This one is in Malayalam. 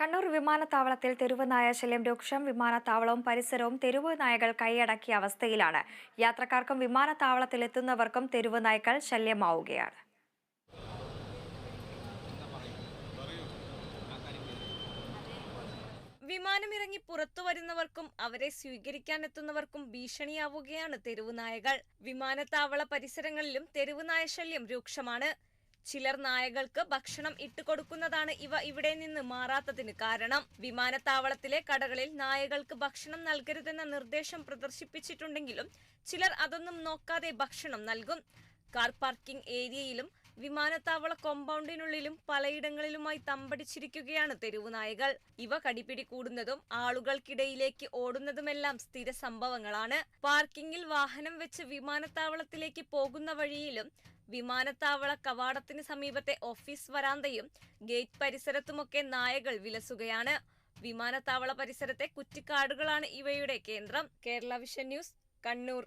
കണ്ണൂർ വിമാനത്താവളത്തിൽ തെരുവ് നായ ശല്യം രൂക്ഷം വിമാനത്താവളവും പരിസരവും തെരുവ് നായകൾ കൈയടക്കിയ അവസ്ഥയിലാണ്. യാത്രക്കാർക്കും വിമാനത്താവളത്തിൽ എത്തുന്നവർക്കും തെരുവ് നായ്ക്കൾ ശല്യമാവുകയാണ്. വിമാനമിറങ്ങി പുറത്തു വരുന്നവർക്കും അവരെ സ്വീകരിക്കാൻ എത്തുന്നവർക്കും ഭീഷണിയാവുകയാണ് തെരുവ് നായകൾ. വിമാനത്താവള പരിസരങ്ങളിലും തെരുവ് നായ ശല്യം രൂക്ഷമാണ്. ചിലർ നായകൾക്ക് ഭക്ഷണം ഇട്ടുകൊടുക്കുന്നതാണ് ഇവ ഇവിടെ നിന്ന് മാറാത്തതിന് കാരണം. വിമാനത്താവളത്തിലെ കടകളിൽ നായകൾക്ക് ഭക്ഷണം നൽകരുതെന്ന നിർദ്ദേശം പ്രദർശിപ്പിച്ചിട്ടുണ്ടെങ്കിലും ചിലർ അതൊന്നും നോക്കാതെ ഭക്ഷണം നൽകും. കാർ പാർക്കിംഗ് ഏരിയയിലും വിമാനത്താവള കോമ്പൗണ്ടിനുള്ളിലും പലയിടങ്ങളിലുമായി തമ്പടിച്ചിരിക്കുകയാണ് തെരുവു നായകൾ. ഇവ കടിപിടി കൂടുന്നതും ആളുകൾക്കിടയിലേക്ക് ഓടുന്നതുമെല്ലാം സ്ഥിര സംഭവങ്ങളാണ്. പാർക്കിംഗിൽ വാഹനം വെച്ച് വിമാനത്താവളത്തിലേക്ക് പോകുന്ന വഴിയിലും വിമാനത്താവള കവാടത്തിന് സമീപത്തെ ഓഫീസ് വരാന്തയും ഗേറ്റ് പരിസരത്തുമൊക്കെ നായകൾ വിലസുകയാണ്. വിമാനത്താവള പരിസരത്തെ കുറ്റിക്കാടുകളാണ് ഇവയുടെ കേന്ദ്രം. Kerala vision news Kannur.